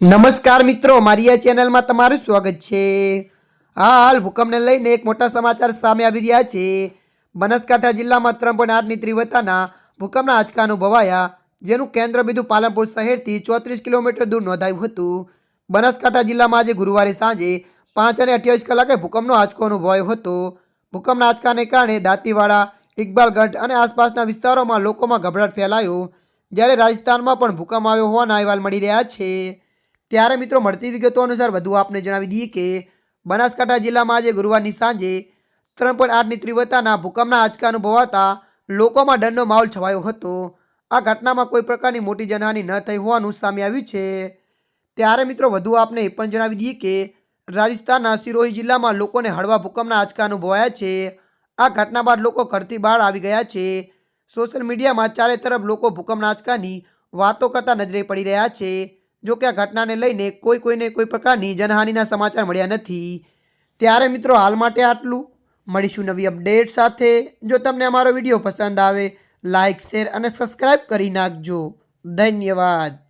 નમસ્કાર મિત્રો, મારી આ ચેનલમાં તમારું સ્વાગત છે. હાલ ભૂકંપને લઈને એક મોટા સમાચાર સામે આવી રહ્યા છે. બનાસકાંઠા જિલ્લામાં ત્રણ પોઈન્ટ આઠની તીવ્રતાના ભૂકંપના આંચકા અનુભવાયા, જેનું કેન્દ્ર બિંદુ પાલનપુર શહેરથી ચોત્રીસ કિલોમીટર દૂર નોંધાયું હતું. બનાસકાંઠા જિલ્લામાં આજે ગુરુવારે સાંજે પાંચ અને અઠ્યાવીસ કલાકે ભૂકંપનો આંચકો અનુભવાયો હતો. ભૂકંપના આંચકાને કારણે દાંતીવાડા ઇકબાલગઢ અને આસપાસના વિસ્તારોમાં લોકોમાં ગભરાટ ફેલાયો, જ્યારે રાજસ્થાનમાં પણ ભૂકંપ આવ્યો હોવાના અહેવાલ મળી રહ્યા છે. ત્યારે મિત્રો મળતી વિગતો અનુસાર વધુ આપને જણાવી દઈએ કે બનાસકાંઠા જિલ્લામાં આજે ગુરુવારની સાંજે ત્રણ પોઈન્ટ આઠની તીવ્રતાના ભૂકંપના આંચકા અનુભવાતા લોકોમાં ડરનો માહોલ છવાયો હતો. આ ઘટનામાં કોઈ પ્રકારની મોટી જનહાની ન થઈ હોવાનું સામે આવ્યું છે. ત્યારે મિત્રો વધુ આપને એ પણ જણાવી દઈએ કે રાજસ્થાનના સિરોહી જિલ્લામાં લોકોને હળવા ભૂકંપના આંચકા અનુભવાયા છે. આ ઘટના બાદ લોકો ઘરથી બહાર આવી ગયા છે. સોશિયલ મીડિયામાં ચારે તરફ લોકો ભૂકંપના આંચકાની વાતો કરતા નજરે પડી રહ્યા છે. જો કે આ ઘટનાને લઈને કોઈ કોઈને કોઈ પ્રકારની જનહાનિના સમાચાર મળ્યા નથી. ત્યારે મિત્રો હાલ માટે આટલું. મળીશું નવી અપડેટ સાથે. જો તમને અમારો વીડિયો પસંદ આવે લાઇક શેર અને સબસ્ક્રાઈબ કરી નાખજો. ધન્યવાદ.